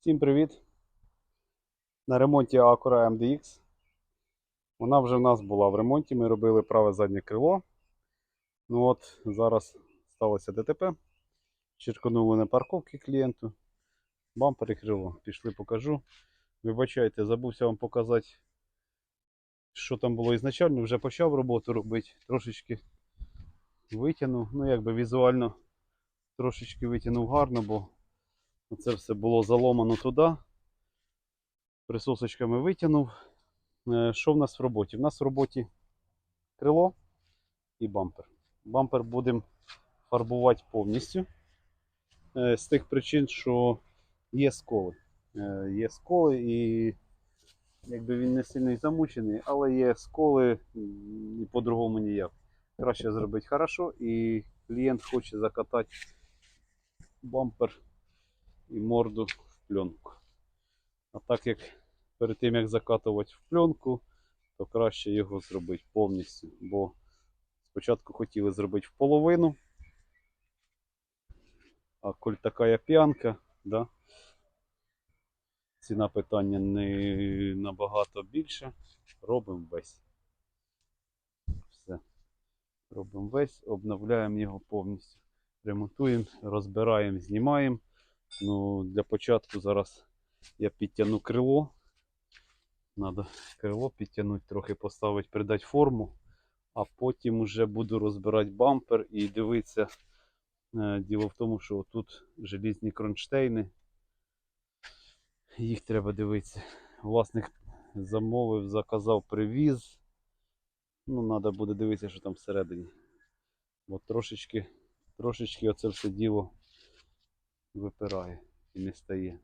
Всім привіт! На ремонті Acura MDX. Вона вже в нас була в ремонті. Ми робили праве заднє крило. Ну от, зараз сталося ДТП. Черканули на парковці клієнту. Бампер і. Пішли покажу. Вибачайте, забувся вам показати, що там було ізначально. Вже почав роботу робити. Трошечки витягнув. Ну, якби візуально трошечки витягнув гарно, бо це все було заломано туди. Присосочками витягнув. Е, Що в нас в роботі? В нас в роботі крило і бампер. Бампер будемо фарбувати повністю. Е, З тих причин, що є сколи. Е, Є сколи і якби він не сильно замучений, але є сколи і по-другому ніяк. Краще зробити хорошо і клієнт хоче закатати бампер і морду в пленку. А так як перед тим як закатувати в пленку, то краще його зробити повністю. Бо спочатку хотіли зробити в половину, а коль така п'янка, да, ціна питання не набагато більша, робимо весь. Все. Робимо весь, обновляємо його повністю. Ремонтуємо, розбираємо, знімаємо. Ну, для початку зараз я підтягну крило. Надо крило підтягнути, трохи поставити, придати форму, а потім вже буду розбирати бампер і дивитися. Е, Діло в тому, що тут желізні кронштейни. Їх треба дивитися. Власник замовив, заказав, привіз. Ну, треба буде дивитися, що там всередині. Бо трошечки, трошечки оце все діло випирає і не стає.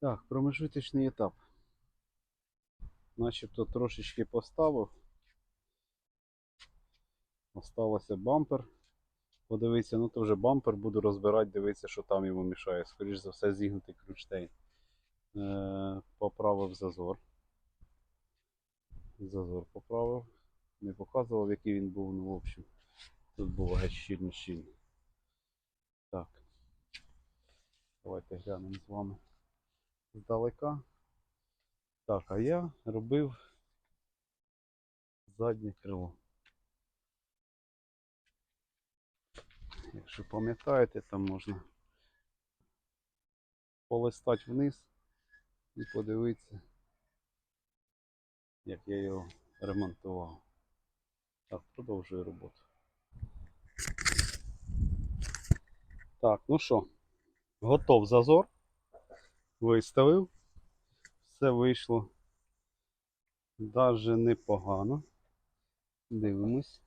Так, промежуточний етап. Начебто трошечки поставив. Осталося бампер. Подивитися, ну то вже бампер буду розбирати, дивитися, що там йому мішає. Скоріше за все, зігнутий кручтейн. Е, поправив зазор. Зазор поправив. Не показував, який він був, ну в общем. Тут геть щільно щільно. Так. Давайте глянемо з вами здалека. Так, а я робив заднє крило. Якщо пам'ятаєте, там можна полистати вниз і подивитися, як я його ремонтував. Так, продовжую роботу. Так, ну що, готов зазор. Виставив. Все вийшло даже непогано. Дивимось.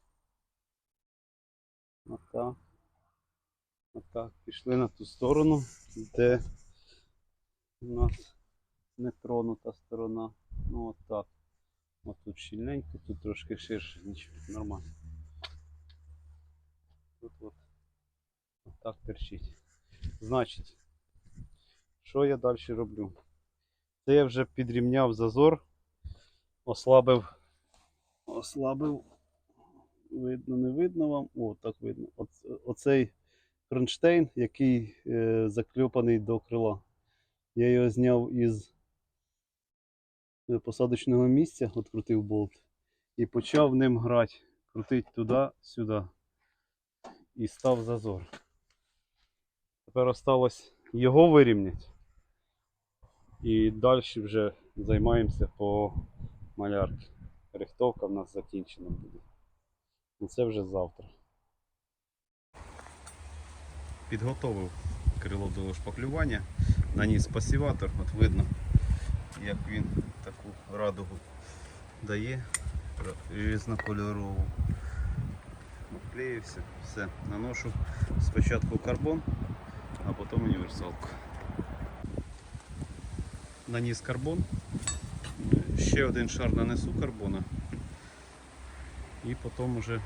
Отак. Отак. Пішли на ту сторону, де у нас не тронута сторона. Ну отак. От тут щільненько, тут трошки ширше, нічого, нормально. Тут от отак терчить. Значить, що я далі роблю? Це я вже підрівняв зазор, ослабив, ослабив, видно, не видно вам. О, так видно. Оцей кронштейн, який е, закльопаний до крила. Я його зняв із е, посадочного місця, відкрутив болт, і почав ним грати, крутити туди-сюди. І став зазор. Тепер осталось його вирівняти. І далі вже займаємося по малярці. Рихтовка в нас закінчена буде. Ну це вже завтра. Підготовив крило до шпаклювання, наніс пасіватор, от видно, як він таку радугу дає різнокольорову. Обклеївся, все, наношу спочатку карбон, а потім універсалку. Наніс карбон. Ще один шар нанесу карбона. І потім вже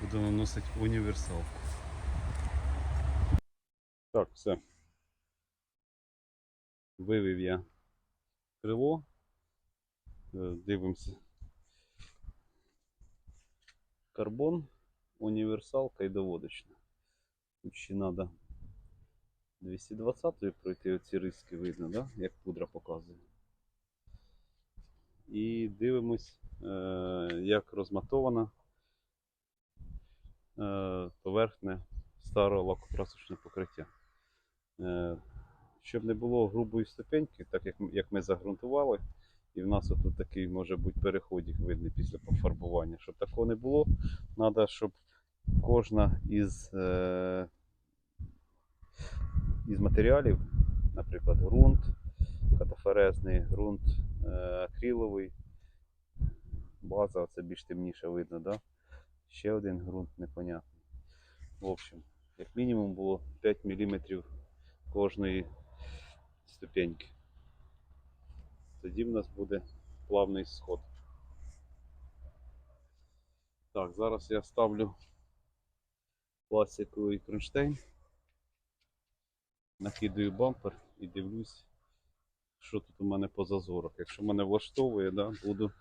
буду наносити універсалку. Так, все. Вивів я крило. Е, Дивимося. Карбон, універсалка і доводочна. Тут ще треба 220 пройти оці риски видно, да? як пудра показує. І дивимось, е, як розматована е, поверхня старого лакокрасочного покриття. Е, щоб не було грубої ступеньки, так як, ми загрунтували, і в нас отут такий може бути переходик видний після пофарбування. Щоб такого не було, треба, щоб кожна із, із матеріалів, наприклад, ґрунт, катаферезний, ґрунт е, акриловий, база, це більш темніше видно, да? ще один ґрунт непонятний. В общем, як мінімум було 5 мм кожної ступеньки. Тоді в нас буде плавний сход. Так, зараз я ставлю пластиковий кронштейн, накидаю бампер і дивлюсь, що тут у мене по зазорах. Якщо мене влаштовує, да, буду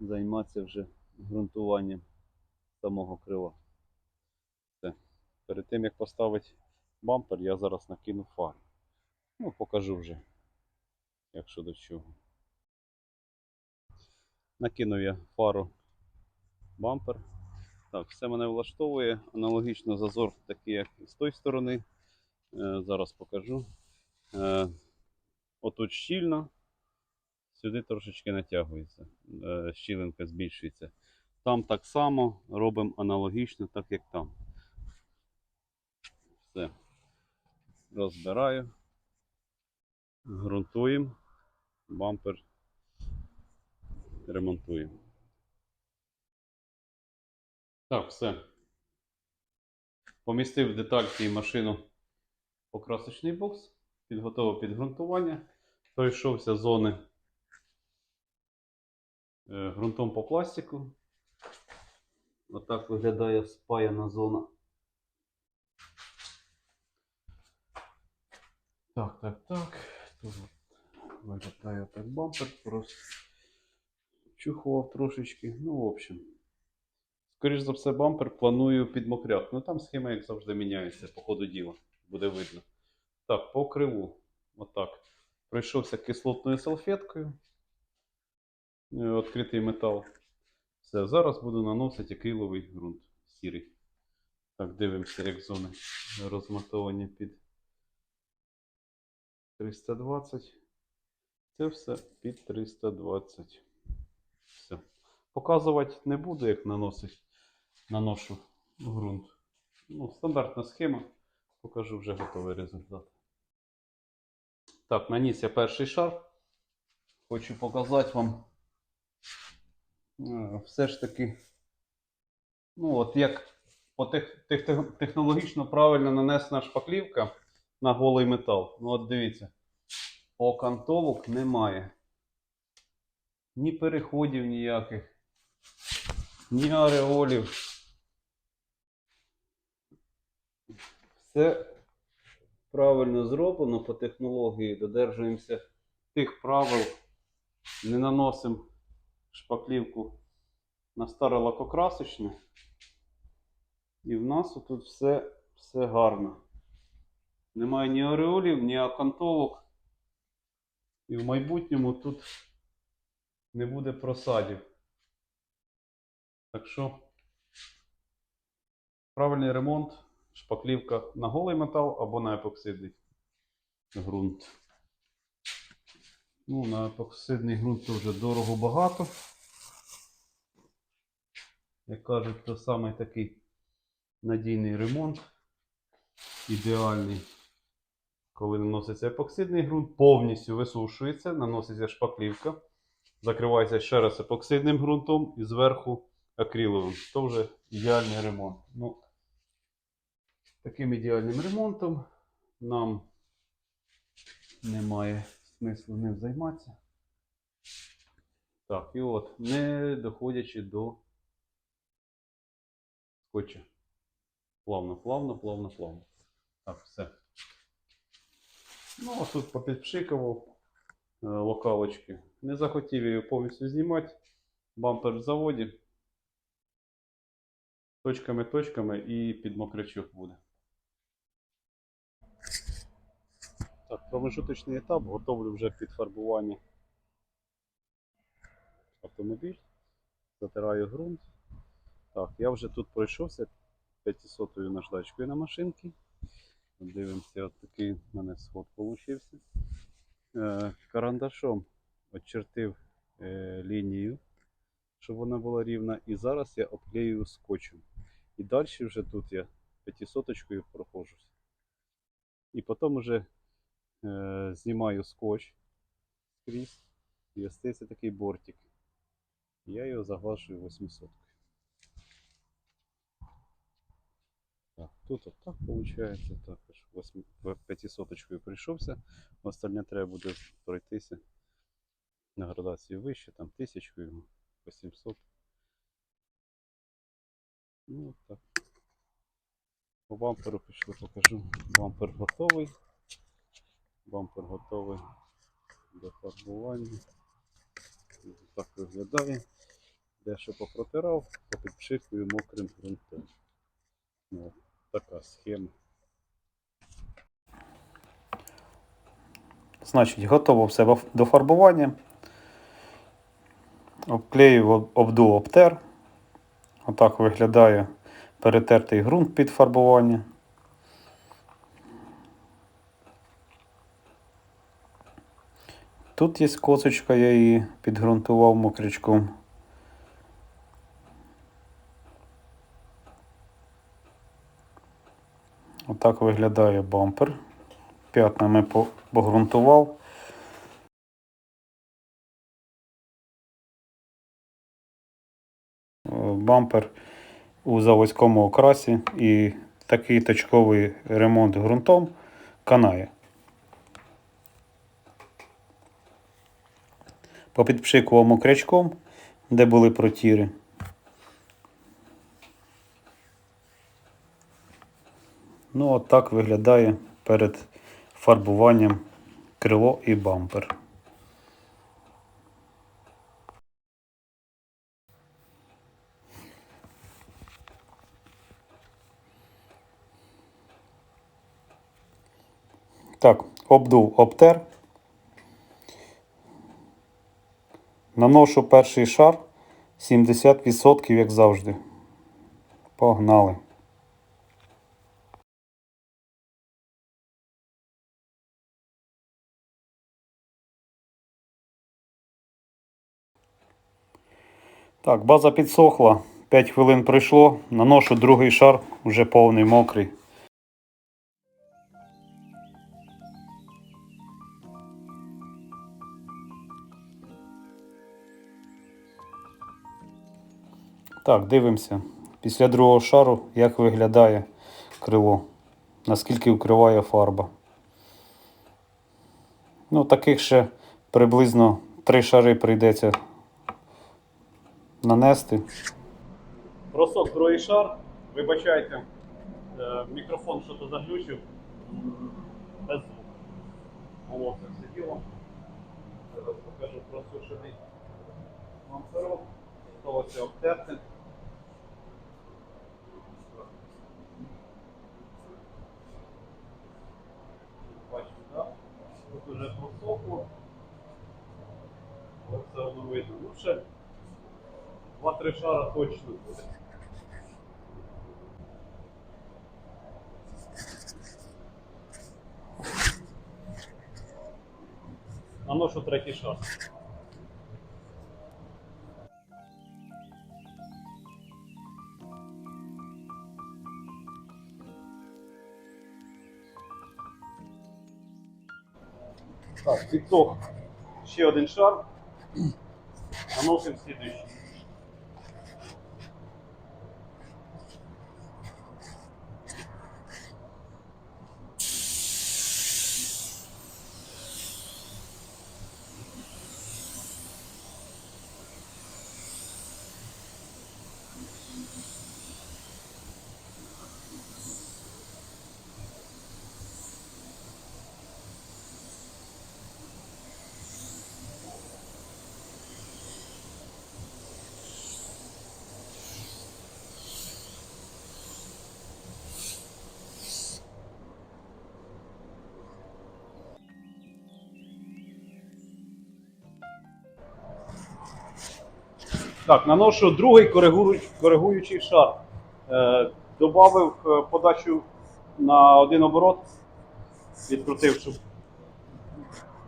займатися вже ґрунтуванням самого крила. Все. Перед тим як поставити бампер, я зараз накину фар. Ну, покажу вже, якщо до чого. Накинув я фару бампер. Так, все мене влаштовує. Аналогічно зазор такий, як з тої сторони. Е, зараз покажу. Е, отут щільно, сюди трошечки натягується. Е, щілинка збільшується. Там так само робимо аналогічно, так як там. Все. Розбираю. Грунтуємо. Бампер ремонтуємо. Так, все. Помістив деталь цієї машину покрасочний бокс, підготував під ґрунтування, пройшовся зони е, ґрунтом по пластику. Отак виглядає спаяна зона. Так, так, так. Тут виглядає так бампер, просто чухував трошечки. Ну, в общем. Скоріш за все, бампер планую підмокряти. Ну там схема, як завжди, міняється по ходу діла. Буде видно. Так, по криву. Отак. Пройшовся кислотною салфеткою. Е, Відкритий метал. Все, зараз буду наносити акриловий ґрунт сірий. Так, дивимося, як зони розматовані під 320. Це все під 320. Показувати не буду, як наносить, наношу ґрунт. Ну, стандартна схема. Покажу вже готовий результат. Так, наніс я перший шар. Хочу показати вам. е, Все ж таки. Ну, от як по тех, тех- технологічно правильно нанесена шпаклівка на голий метал. Ну, от дивіться. Окантовок немає. Ні переходів ніяких, ні ареолів. Все правильно зроблено по технології. Додержуємося тих правил. Не наносимо шпаклівку на старе лакокрасочне. І в нас тут все, все гарно. Немає ні ореолів, ні акантовок. І в майбутньому тут не буде просадів. Так що правильний ремонт, шпаклівка на голий метал або на епоксидний ґрунт. Ну, на епоксидний ґрунт то вже дорого багато. Як кажуть, то саме такий надійний ремонт. Ідеальний. Коли наноситься епоксидний ґрунт, повністю висушується, наноситься шпаклівка, закривається ще раз епоксидним ґрунтом і зверху акриловим. То вже ідеальний ремонт. Ну, таким ідеальним ремонтом нам немає смислу ним займатися. Так, і от, не доходячи до скотча. Плавно, плавно, плавно, плавно. Так, все. Ну, а тут попідпшикував е, локалочки. Не захотів її повністю знімати. Бампер в заводі. Точками-точками і під мокрячок буде. Так, промежуточний етап, готовлю вже під фарбування автомобіль, затираю ґрунт. Так, я вже тут пройшовся 500 наждачкою на машинці. Дивимося, от такий в мене сход получився. Е, карандашом очертив е, лінію, щоб вона була рівна. І зараз я обклею скотчем. І далі вже тут я 500 проходжусь. І потім вже е, знімаю скотч скрізь і остається такий бортик. Я його заглажую 800. Так, тут от так виходить, також 8 500 прийшовся. Остальне треба буде пройтися на градацію вище, там 1000, 800. Ну от так. По бамперу пішли, покажу. Бампер готовий. Бампер готовий до фарбування. Так виглядає. Дещо попротирав, попідпшикую мокрим ґрунтом. Ну, от така схема. Значить, готово все до фарбування. Обклею об- обду обтер. Отак виглядає перетертий ґрунт під фарбування. Тут є косочка, я її підґрунтував мокрячком. Отак виглядає бампер. П'ятнами по- погрунтував. Бампер у заводському окрасі і такий точковий ремонт ґрунтом канає. Попідпшикував мокрячком, де були протіри. Ну, от так виглядає перед фарбуванням крило і бампер. Так, обдув обтер. Наношу перший шар 70%, як завжди. Погнали. Так, база підсохла. 5 хвилин пройшло. Наношу другий шар, вже повний мокрий. Так, дивимося. Після другого шару, як виглядає крило. Наскільки вкриває фарба. Ну, таких ще приблизно три шари прийдеться нанести. Бросок другий шар. Вибачайте, е, мікрофон що-то заглючив. Без звуку. О, це все діло. Зараз покажу просушений мамперок. Готовося обтерти. Бачите, так? Тут уже просохло. Ось все одно видно. Ну, ще Два-три шара точно буде. Наношу третій шар. Так, підсох ще один шар. Наносимо слідуючий. Так, наношу другий коригуючий, шар. Е, добавив е, подачу на один оборот, відкрутив, щоб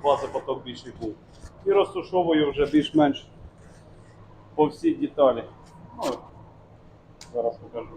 база поток більший був. І розтушовую вже більш-менш по всій деталі. Ну, зараз покажу.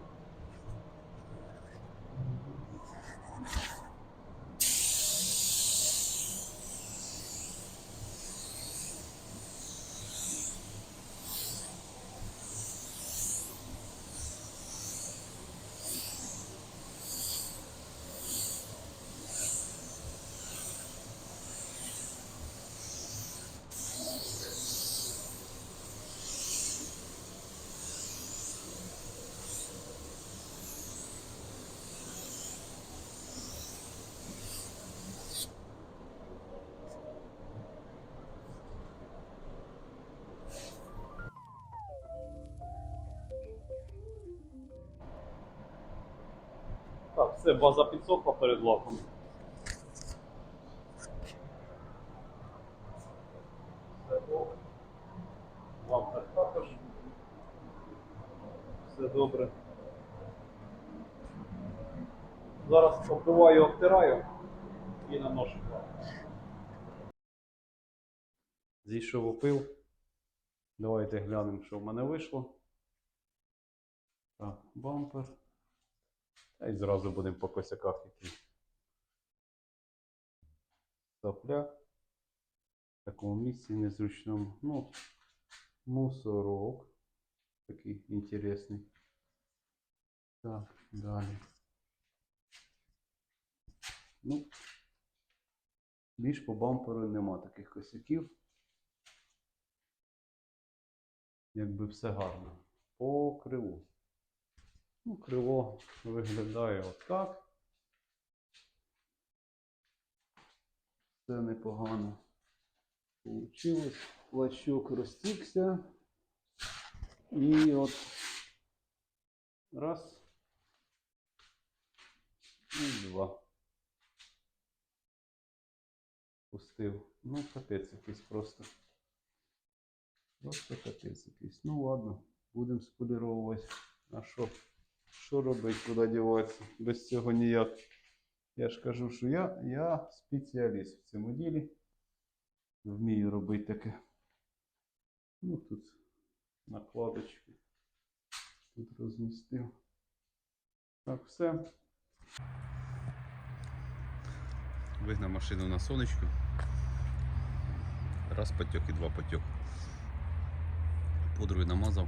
Так, все, база підсохла перед лаком. Лампа також. Все добре. Зараз оббиваю, обтираю і наношу. Зійшов опил. Давайте глянемо, що в мене вийшло. Так, бампер. Та й зразу будемо по косяках які. Сопляк. В такому місці незручному. Ну, мусорок. Такий інтересний. Так, далі. Ну, більш по бамперу нема таких косяків. Якби все гарно. По криву. Ну, крило виглядає отак. Все непогано получилось. Плащок розтікся. І от раз. І два. Пустив. Ну, капець якийсь просто. Просто капець якийсь. Ну ладно, будемо споліровувати. А що? Що робити, куди діватися? Без цього ніяк. Я ж кажу, що я, я спеціаліст в цьому ділі. Вмію робити таке. Ну тут накладочки. Тут розмістив. Так, все. Вигнав машину на сонечку. Раз потек і два потек. Пудрою намазав,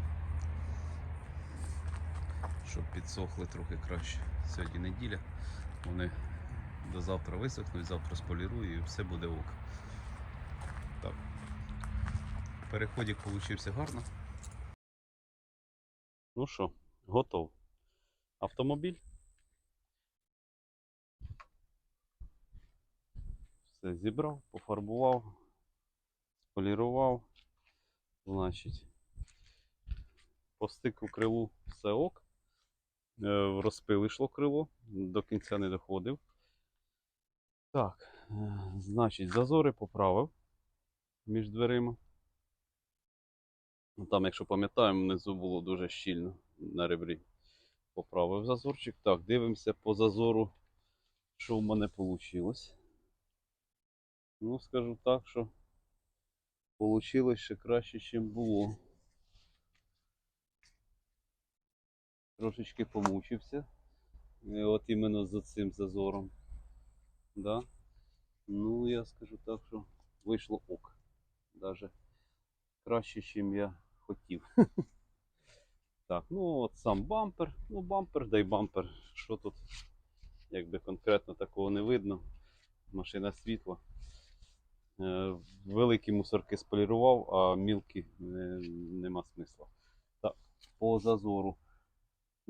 щоб підсохли трохи краще. Сьогодні неділя. Вони до завтра висохнуть, завтра сполірую і все буде ок. Так. Переходик получився гарно. Ну що, готов. Автомобіль. Все зібрав, пофарбував, сполірував. Значить, по стику криву все ок. Е, В розпил йшло криво, до кінця не доходив. Так, е, значить, зазори поправив між дверима. Ну, Там, якщо пам'ятаємо, внизу було дуже щільно на ребрі. Поправив зазорчик. Так, дивимося по зазору, що в мене вийшло. Ну, скажу так, що вийшло ще краще, ніж було. Трошечки помучився. От іменно за цим зазором. Да? Ну, я скажу так, що вийшло ок. Даже краще, ніж я хотів. Так, ну от сам бампер. Ну, бампер, дай бампер. Що тут? Якби конкретно такого не видно. Машина світла. Е, Великі мусорки сполірував, а мілкі нема смисла. Так, по зазору.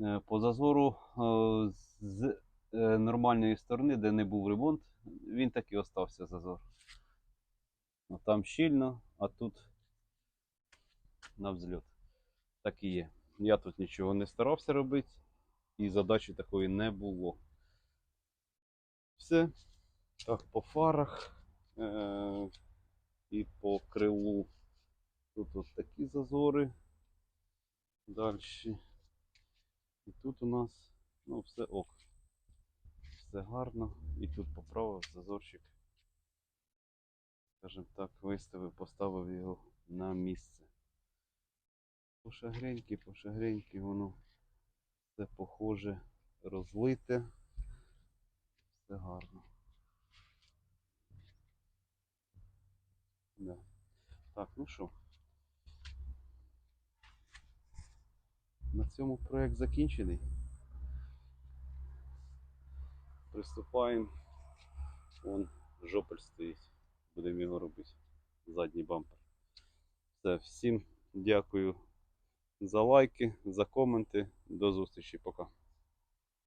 Е, По зазору е, з е, нормальної сторони, де не був ремонт, він так і остався зазор. Ну, Там щільно, а тут на взльот. Так і є. Я тут нічого не старався робити, і задачі такої не було. Все. Так, по фарах е- і по крилу. Тут от такі зазори. Далі. І тут у нас ну, все ок. Все гарно. І тут поправив зазорчик. Скажімо так, виставив, поставив його на місце. Пошагреньки, пошагреньки, воно все похоже, розлите. Все гарно. Да. Так, ну що. На цьому проект закінчений. Приступаємо. Вон жопель стоїть. Будемо його робити. Задній бампер. Все, всім дякую за лайки, за коменти. До зустрічі. Пока.